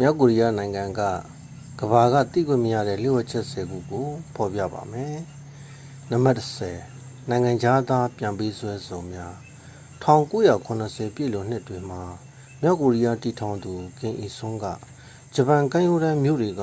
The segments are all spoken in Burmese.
မြောက်ကိုရီးယားနိုင်ငံကကဘာကတိခွင့်မရတဲ့လျှို့ဝှက်ချက်10ခုကိုဖော်ပြပါမယ်။နံပါတ်10နိုင်ငံခြားသားပြန်ပေးဆွဲဆောင်များ1980ပြည့်လွန်နှစ်တွေမှာမြောက်ကိုရီးယားတည်ထောင်သူကင်အီဆွန်းကဂျပန်ကမ်းရိုးတန်းမြို့တွေက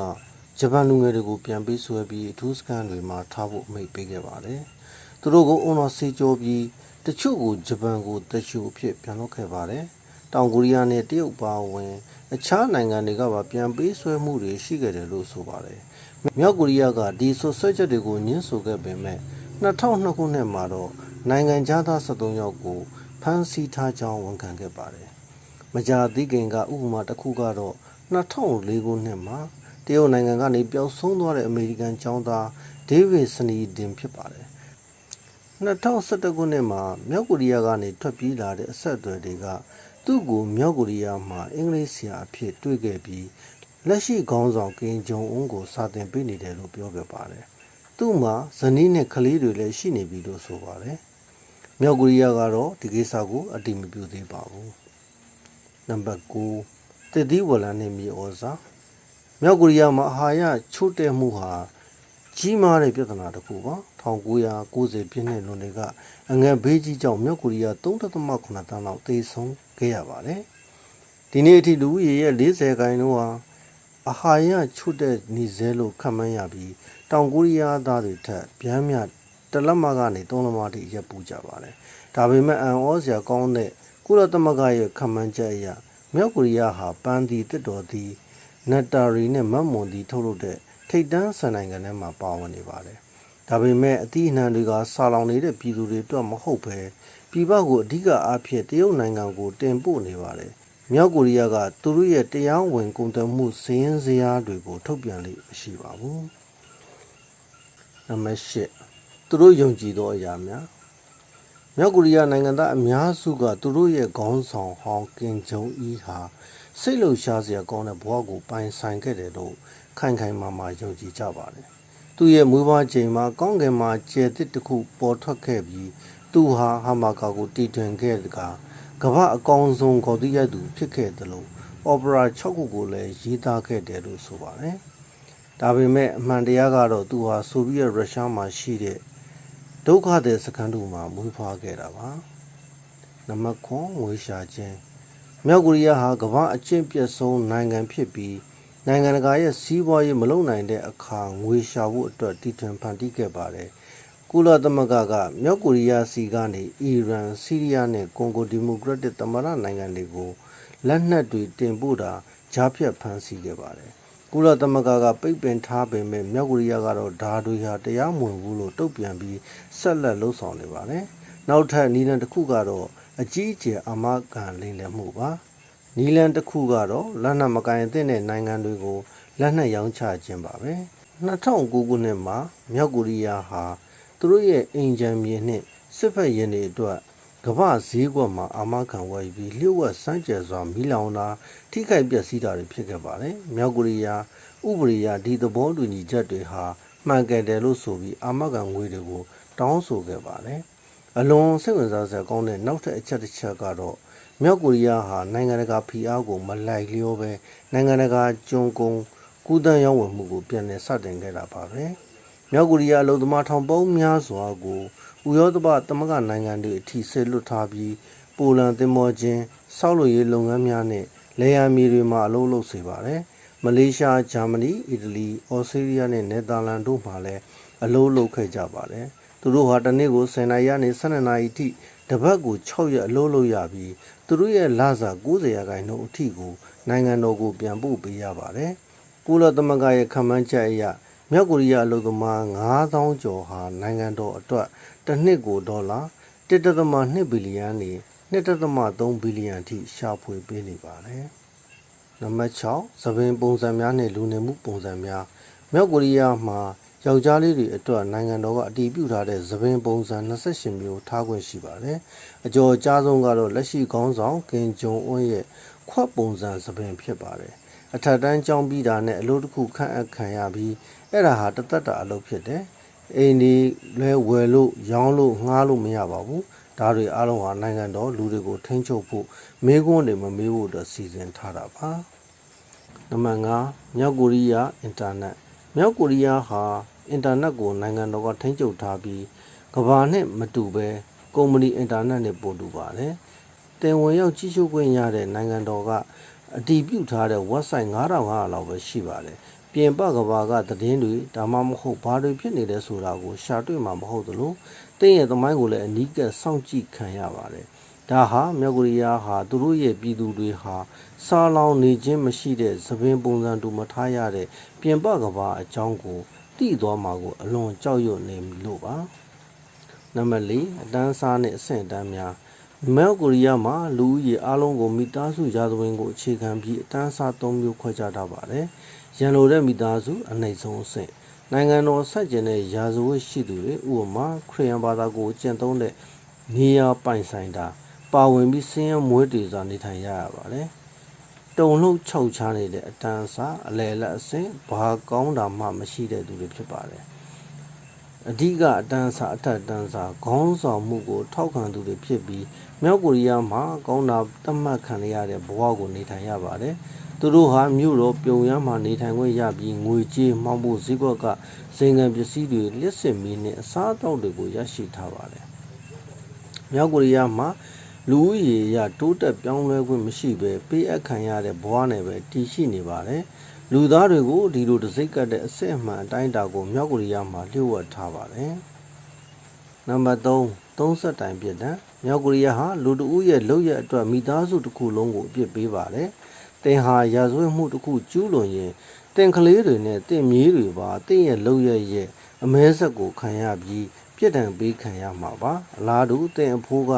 ဂျပန်လူငယ်တွေကိုပြန်ပေးဆွဲပြီးအထူးစခန်းတွေမှာထားဖို့အမိန့်ပေးခဲ့ပါတယ်။သူတို့ကိုအုံတော်ဆေးကြောပြီးတချို့ကိုဂျပန်ကိုတချို့အဖြစ်ပြန်လုပ်ခဲ့ပါတယ်။ တောင်ကိုရီးယားနဲ့တရုတ်ပါဝင်အခြားနိုင်ငံတွေကပါပြန်ပေးဆွဲမှုတွေရှိခဲ့တယ်လို့ဆိုပါတယ်။မြောက်ကိုရီးယားကဒီဆွဆွဲချက်တွေကိုညှင်းဆိုခဲ့ပေမဲ့2002ခုနှစ်မှာတော့နိုင်ငံခြားသား73ယောက်ကိုဖမ်းဆီးထားကြောင်းဝန်ခံခဲ့ပါတယ်။မကြာသေးခင်ကဥပမာတစ်ခုကတော့2004ခုနှစ်မှာတရုတ်နိုင်ငံကနေပျောက်ဆုံးသွားတဲ့အမေရိကန်ចောင်းသားဒေးဗစ်စနီဒင်ဖြစ်ပါတယ်။2011ခုနှစ်မှာမြောက်ကိုရီးယားကနေထွက်ပြေးလာတဲ့အဆက်အသွယ်တွေက သူ့ကိုမြောက်ကိုရီးယားမှာအင်္ဂလိပ်ဆရာအဖြစ်တွေ့ခဲ့ပြီးလက်ရှိခေါင်းဆောင်ကင်ဂျုံအွန်းကိုစာသင်ပေးနေတယ်လို့ပြောခဲ့ပါတယ်။သူ့မှာဇနီးနဲ့ကလေးတွေလည်းရှိနေပြီလို့ဆိုပါတယ်။မြောက်ကိုရီးယားကတော့ဒီကိစ္စကိုအတိမပြုသေးပါဘူး။နံပါတ်9တတိဝလန်နဲ့မြေဩဇာမြောက်ကိုရီးယားမှာအာဟာရချို့တဲ့မှုဟာ ကြီးမားတဲ့ပြဿနာတစ်ခုပါ1990ပြည့်နှစ်လွန်တွေကအငတ်ဘေးကြီးကြောင့်မြောက်ကိုရီးယား3.8တန်းလောက်သေဆုံးခဲ့ရပါတယ်ဒီနေ့အထိလူဦးရေရဲ့40ခိုင်နှုန်းဟာအာဟာရချို့တဲ့နေစဲလို့ခန့်မှန်းရပြီးတောင်ကိုရီးယားသားတွေထက်ဗျမ်းမြတလက်မကနေ3လက်မထိရပ်ပူကြပါတယ်ဒါပေမဲ့အန်ဩစရာကောင်းတဲ့ကုလသမဂ္ဂရဲ့ခန့်မှန်းချက်အရမြောက်ကိုရီးယားဟာပန်းတီတစ်တော်တီနက်တာရီနဲ့မတ်မွန်တီထုတ်လုပ်တဲ့ ထိတ်တန်းဆန်နိုင်ငံထဲမှာပါဝင်နေပါတယ်။ဒါပေမဲ့အသီးအနှံတွေကဆာလောင်နေတဲ့ပြည်သူတွေအတွက်မဟုတ်ပဲပြည်ပကိုအဓိကအားဖြင့်တရုတ်နိုင်ငံကိုတင်ပို့နေပါတယ်။မြောက်ကိုရီးယားကသူတို့ရဲ့တရားဝင်ကုန်သွယ်မှုစည်းရင်းစရာတွေကိုထုတ်ပြန်လိမ့်မရှိပါဘူး။နံပါတ်၈သူတို့ယုံကြည်သောအရာများ မြောက်ကိုရီးယားနိုင်ငံသားအများစုကသူတို့ရဲ့ခေါင်းဆောင်ဟောင်းကင်ဂျုံအီဟာစိတ်လှုပ်ရှားစရာကောင်းတဲ့ဘဝကိုပိုင်ဆိုင်ခဲ့တယ်လို့ခိုင်ခိုင်မာမာယုံကြည်ကြပါတယ်။သူ့ရဲ့မွေးဖွားချိန်မှာကောင်းကင်မှာကျယ်တစ်တစ်ခုပေါ်ထွက်ခဲ့ပြီးသူဟာဟာမာကာကိုတည်ထွင်ခဲ့တဲ့ကကမ္ဘာအကောင်ဆုံးဂေါ်တိရိုက်သူဖြစ်ခဲ့တယ်လို့အော်ပရာ6ခုကိုလည်းရေးသားခဲ့တယ်လို့ဆိုပါတယ်။ဒါပေမဲ့အမှန်တရားကတော့သူဟာဆိုဗီယက်ရုရှားမှာရှိတဲ့ ဒုက္ခသည်စခန်းတို့မှာမွေးဖွားခဲ့တာပါ။နံပါတ်9ငွေရှာခြင်းမြောက်ကိုရီးယားဟာကမ္ဘာအကျင့်ပြတ်ဆုံးနိုင်ငံဖြစ်ပြီးနိုင်ငံတကာရဲ့စီးပွားရေးမလုံနိုင်တဲ့အခါငွေရှာဖို့အတွက်တည်ထွင်ဖန်တီးခဲ့ပါတယ်။ကုလသမဂ္ဂကမြောက်ကိုရီးယားစီကနေအီရန်၊ဆီးရီးယားနဲ့ကွန်ဂိုဒီမိုကရက်တစ်သမ္မတနိုင်ငံတွေကိုလက်နက်တွေတင်ပို့တာကြားဖြတ်ဖမ်းဆီးခဲ့ပါတယ်။ ကုလသမဂ္ဂကပိတ်ပင်ထားပေမဲ့မြောက်ကိုရီးယားကတော့ဓာတွေဟာတရားမဝင်ဘူးလို့တုံ့ပြန်ပြီးဆက်လက်လှုံ့ဆော်နေပါတယ်။နောက်ထပ်နီလန်တစ်ခုကတော့အကြီးအကျယ်အမကန်လိမ့်လည်မှုပါ။နီလန်တစ်ခုကတော့လက်နက်မကင်တဲ့နိုင်ငံတွေကိုလက်နက်ရောင်းချခြင်းပါပဲ2009ခုနှစ်မှာမြောက်ကိုရီးယားဟာသူတို့ရဲ့အင်ဂျင်မြေနှင့်စစ်ဖက်ရင်တွေအတွက် ကမ္ဘာဈေးကွက်မှာအာမခံဝယ်ပြီးလျှို့ဝှက်စမ်းကြယ်စွာမီးလောင်တာထိခိုက်ပျက်စီးတာတွေဖြစ်ခဲ့ပါတယ်မြောက်ကိုရီးယားဥပဒေအရဒီသဘောတူညီချက်တွေဟာမှန်ကန်တယ်လို့ဆိုပြီးအာမခံငွေတွေကိုတောင်းဆိုခဲ့ပါတယ်အလွန်စိတ်ဝင်စားစရာကောင်းတဲ့နောက်ထပ်အချက်တစ်ချက်ကတော့မြောက်ကိုရီးယားဟာနိုင်ငံတကာဖိအားကိုမလိုက်လျောပဲနိုင်ငံတကာကျွန်းကုန်းကူးတန်းရောင်းဝယ်မှုကိုပြန်လည်စတင်ခဲ့တာပါပဲမြောက်ကိုရီးယားအလုံသမားထောင်ပေါင်းများစွာကို ဥရောပသမဂ္ဂနိုင်ငံတွေအထိဆေလွတ်ထားပြီးပိုလန်တင်မောချင်းဆောက်လုပ်ရေးလုပ်ငန်းများနဲ့လေယာဉ်မြေတွေမှာအလုပ်လုပ်စေပါတယ်မလေးရှားဂျာမနီအီတလီဩစတြေးလျနဲ့နယ်သာလန်တို့မှာလည်းအလုပ်လုပ်ခဲ့ကြပါတယ်သူတို့ဟာတစ်နေ့ကို10နာရီကနေ12နာရီထိတပတ်ကို6ရက်အလုပ်လုပ်ရပြီးသူတို့ရဲ့လစာ90ရာခိုင်နှုန်းအထိကိုနိုင်ငံတော်ကိုပြန်ပို့ပေးရပါတယ်။ကုလသမဂ္ဂရဲ့ခန့်မှန်းချက်အရမြောက်ကိုရီးယားအလုပ်သမား9000ကျော်ဟာနိုင်ငံတော်အတွက် တစ်နှစ်ကိုဒေါ်လာ1.2ဘီလီယံနေ1.3ဘီလီယံအထိရှာဖွေပေးနေပါတယ်။နံပါတ်6သပင်ပုံစံများနဲ့လူနေမှုပုံစံများမြောက်ကိုရီးယားမှာယောက်ျားလေးတွေအတွက်နိုင်ငံတော်ကအတည်ပြုထားတဲ့သပင်ပုံစံ28မျိုးထားခွင့်ရှိပါတယ်။အကျော်ကြားဆုံးကတော့လက်ရှိခေါင်းဆောင်ကင်ဂျုံအွန်းရဲ့ခွက်ပုံစံသပင်ဖြစ်ပါတယ်။အထက်တန်းကျောင်းပြီးတာနဲ့အလုပ်တစ်ခုခန့်အပ်ခံရပြီးအဲ့ဒါဟာတသက်တာအလုပ်ဖြစ်တယ်။ အိမ်ဒီလဲဝယ်လို့ရောင်းလို့ငှားလို့မရပါဘူး။ဒါတွေအားလုံးဟာနိုင်ငံတော်လူတွေကိုထိန်းချုပ်ဖို့မေးခွန်းတွေမမေးဖို့အတွက်စီစဉ်ထားတာပါ။နံပါတ်5မြောက်ကိုရီးယားအင်တာနက်မြောက်ကိုရီးယားဟာအင်တာနက်ကိုနိုင်ငံတော်ကထိန်းချုပ်ထားပြီးကမ္ဘာနဲ့မတူဘဲကုမ္ပဏီအင်တာနက်နဲ့ပို့တူပါတယ်တင်ဝင်ရောက်ကြီးစုခွင့်ရတဲ့နိုင်ငံတော်ကအတည်ပြုထားတဲ့ website 9500လောက်ပဲရှိပါတယ် ပြင်ပကမ္ဘာကသတင်းတွေဒါမှမဟုတ်ဘာတွေဖြစ်နေလဲဆိုတာကိုရှာတွေ့မှာမဟုတ်သလိုတင်းရဲ့သမိုင်းကိုလည်းအနီးကပ်စောင့်ကြည့်ခံရပါတယ်ဒါဟာမြောက်ကိုရီးယားဟာသူတို့ရဲ့ပြည်သူတွေဟာစားလောင်နေခြင်းမရှိတဲ့သပင်ပုံစံတူမထားရတဲ့ပြင်ပကမ္ဘာအကြောင်းကိုသိသွားမှာကိုအလွန်ကြောက်ရွံ့နေလို့ပါနံပါတ်၄အတန်းစားနဲ့အဆင့်အတန်းများမြောက်ကိုရီးယားမှာလူဦးရေအလုံးကိုမိသားစုရာဇဝင်ကိုအခြေခံပြီးအတန်းစား၃မျိုးခွဲခြားထားပါတယ်။ ရန်လိုတဲ့မိသားစုအနှိမ့်ဆုံးအဆင့်နိုင်ငံတော်ဆက်ကျင်တဲ့ရာဇဝတ်ရှိသူတွေဥပမာခရစ်ယာန်ဘာသာကိုကျင့်သုံးတဲ့နေရာပိုင်ဆိုင်တာပါဝင်ပြီးစင်းရဲမွေးတေစွာနေထိုင်ရရပါတယ်။တုံလှုပ်ခြောက်ချားနေတဲ့အတန်းစားအလယ်လက်အဆင့်ဘာကောင်းတာမှမရှိတဲ့သူတွေဖြစ်ပါတယ်။အဓိကအတန်းစားအထက်တန်းစားခေါင်းဆောင်မှုကို ထောက်ခံသူတွေဖြစ်ပြီးမြောက်ကိုရီးယားမှာကောင်းတာသတ်မှတ်ခံရတဲ့ဘဝကိုနေထိုင်ရပါတယ်။ သူတို့ဟာမြို့တော်ပြုံရမ်းမှာနေထိုင်ခွင့်ရပြီးငွေကြေးမှောင်ဖို့ဈေးကွက်ကဇင်ငံပစ္စည်းတွေလျှက်စစ်မီးနဲ့အစားအသောက်တွေကိုရရှိထားပါတယ်။မြောက်ကိုရီးယားမှာလူဦးရေရတိုးတက်ပြောင်းလဲခွင့်မရှိဘဲပေးအပ်ခံရတဲ့ဘဝနဲ့ပဲတည်ရှိနေပါတယ်။လူသားတွေကိုဒီလိုတစိ့ကတ်တဲ့အစစ်အမှန်အတိုင်းအတာကိုမြောက်ကိုရီးယားမှာလျှို့ဝှက်ထားပါတယ်။နံပါတ်3 30တိုင်ပြစ်ဒဏ်မြောက်ကိုရီးယားဟာလူတဦးရဲ့လုပ်ရအတွက်မိသားစုတစ်ခုလုံးကိုအပြစ်ပေးပါတယ်။ တင်ဟာရာဇဝတ်မှုတစ်ခုကျူးလွန်ရင်တင်ကလေးတွေနဲ့တင်မြေးတွေပါတင်ရဲ့လုပ်ရရဲ့အမဲဆက်ကိုခံရပြီးပြစ်ဒဏ်ပေးခံရမှာပါ။အလားတူတင်အဖိုးက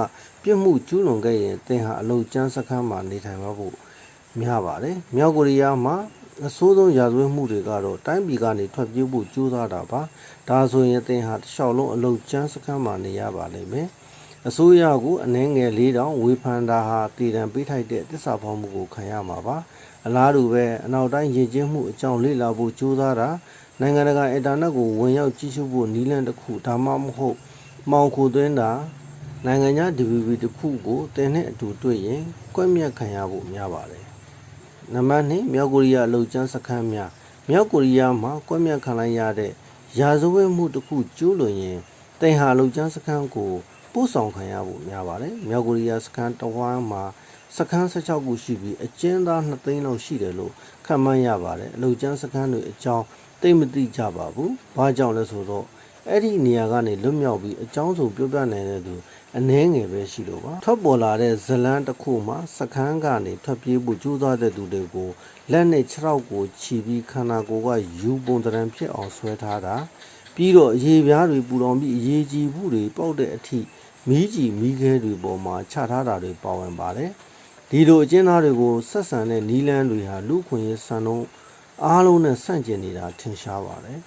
ပြစ်မှုကျူးလွန်ခဲ့ရင်တင်ဟာအလုတ်ကျန်းစခန်းမှာနေထိုင်ဖို့များပါတယ်။မြောက်ကိုရီးယားမှာအဆိုးဆုံးရာဇဝတ်မှုတွေကတော့တိုင်းပြည်ကနေထွက်ပြေးဖို့ကြိုးစားတာပါ။ဒါဆိုရင်တင်ဟာတစ်လျှောက်လုံးအလုတ်ကျန်းစခန်းမှာနေရပါလိမ့်မယ်။ အစိုးရကိုအနှဲငယ်၄တောင်ဝေဖန်တာဟာတည်တံပေးထိုက်တဲ့တစ္ဆာဖောက်မှုကိုခံရမှာပါအလားတူပဲအနောက်တိုင်းယဉ်ကျေးမှုအကြောင်းလေ့လာဖို့ကြိုးစားတာနိုင်ငံတကာအင်တာနက်ကိုဝင်ရောက်ကြည့်ရှုဖို့နည်းလမ်းတစ်ခုဒါမှမဟုတ်မှောင်ခိုသွင်းတာနိုင်ငံခြား DVB တစ်ခုကိုတင်တဲ့အတူတွေ့ရင်ကွက်မြက်ခံရဖို့များပါတယ်နံပါတ်2မြောက်ကိုရီးယားအလုံချမ်းစခန်းများမြောက်ကိုရီးယားမှာကွက်မြက်ခံလိုက်ရတဲ့ရာဇဝတ်မှုတစ်ခုကျူးလွန်ရင်တင်ဟာလုံချမ်းစခန်းကို ပို့ဆောင်ခံရဖို့များပါတယ်မြောက်ကိုရီးယားစခန်းတဝမ်းမှာစခန်း16ခုရှိပြီးအကျဉ်းသား2သိန်းလောက်ရှိတယ်လို့ခန့်မှန်းရပါတယ်အလုံချမ်းစခန်းတွေအကြောင်းသိမသိကြပါဘူးဘာကြောင့်လဲဆိုတော့အဲ့ဒီနေရာကနေလွတ်မြောက်ပြီးအကြောင်းစုံပြောပြနိုင်တဲ့သူအနှဲငယ်ပဲရှိလို့ပါထွက်ပေါ်လာတဲ့ဇလန်းတစ်ခုမှာစခန်းကနေထွက်ပြေးဖို့ကြိုးစားတဲ့သူတွေကိုလက်နဲ့ခြေထောက်ကိုခြီပြီးခန္ဓာကိုယ်ကယူပုံတရံဖြစ်အောင်ဆွဲထားတာပြီးတော့ရေပြားတွေပူလောင်ပြီးရေကြီးမှုတွေပေါက်တဲ့အထိ မီးကြီးမီးခဲတွေပေါ်မှာချထားတာတွေပါဝင်ပါတယ်ဒီလိုအကျဉ်းသားတွေကိုဆက်ဆံတဲ့နီလန်းတွေဟာလူခွင့်ရေးစံနှုန်းအားလုံးနဲ့ဆန့်ကျင်နေတာထင်ရှားပါတယ်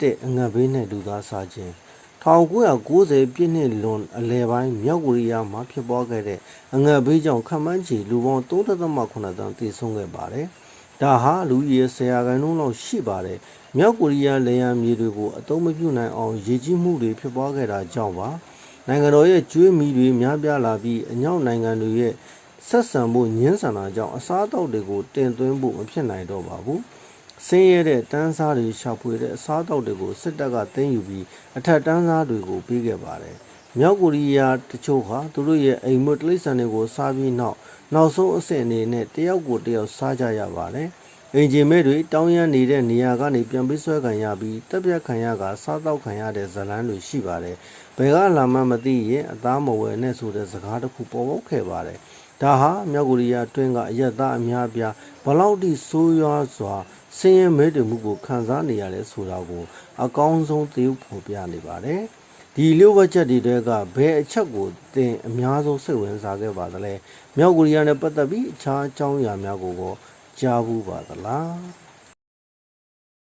တဲ့အငတ်ဘေးနဲ့လူသားစားခြင်း1990ပြည့်နှစ်လွန်အလယ်ပိုင်းမြောက်ကိုရီးယားမှာဖြစ်ပွားခဲ့တဲ့အငတ်ဘေးကြောင့်ခန့်မှန်းချေလူပေါင်း3.8တန်းသေဆုံးခဲ့ပါတယ်။ဒါဟာလူကြီးဆရာခိုင်နှုန်းလောက်ရှိပါတယ်။မြောက်ကိုရီးယားလေယာဉ်မြေတွေကိုအသုံးမပြုနိုင်အောင်ရေကြီးမှုတွေဖြစ်ပွားခဲ့တာကြောင့်ပါ။ နိုင်ငံတော်ရဲ့ကျွေးမီတွေများပြားလာပြီးအညောင်းနိုင်ငံတွေရဲ့ဆက်ဆံဖို့ညှင်းဆန်တာကြောင့်အစားအသောက်တွေကိုတင်သွင်းဖို့မဖြစ်နိုင်တော့ပါဘူး။ဆင်းရဲတဲ့တန်းစားတွေရှာဖွေတဲ့အစားအသောက်တွေကိုစစ်တပ်ကသိမ်းယူပြီးအထက်တန်းစားတွေကိုပေးခဲ့ပါတယ်။မြောက်ကိုရီးယားတချို့ဟာသူတို့ရဲ့အိမ်မွတ်တိရစ္ဆာန်တွေကိုစားပြီးနောက်နောက်ဆုံးအဆင့်အနေနဲ့တယောက်ကိုတယောက်စားကြရပါတယ်။ အင်ဂျင်မဲတွေတောင်းရမ်းနေတဲ့နေရာကနေပြန်ပြီးဆွဲခံရပြီးတက်ပြတ်ခံရကစားတော့ခံရတဲ့ဇလန်းတွေရှိပါတယ်။ဘယ်ကလာမှမသိရင်အသားမဝယ်နဲ့ဆိုတဲ့စကားတစ်ခုပေါ်ပေါက်ခဲ့ပါတယ်။ဒါဟာမြောက်ကိုရီးယားတွင်းကအရက်သားအများအပြားဘလောက်ထိဆိုးရွားစွာဆင်းရဲမဲတင်မှုကိုခံစားနေရတယ်ဆိုတာကိုအကောင်းဆုံးသိဖို့ပြနေပါတယ်။ဒီလျှို့ဝှက်ချက်တွေတဲကဘယ်အချက်ကိုသင်အများဆုံးစိတ်ဝင်စားခဲ့ပါသလဲ။မြောက်ကိုရီးယားနဲ့ပတ်သက်ပြီးအခြားအကြောင်းအရာများကို ကြားဘူးပါသလား။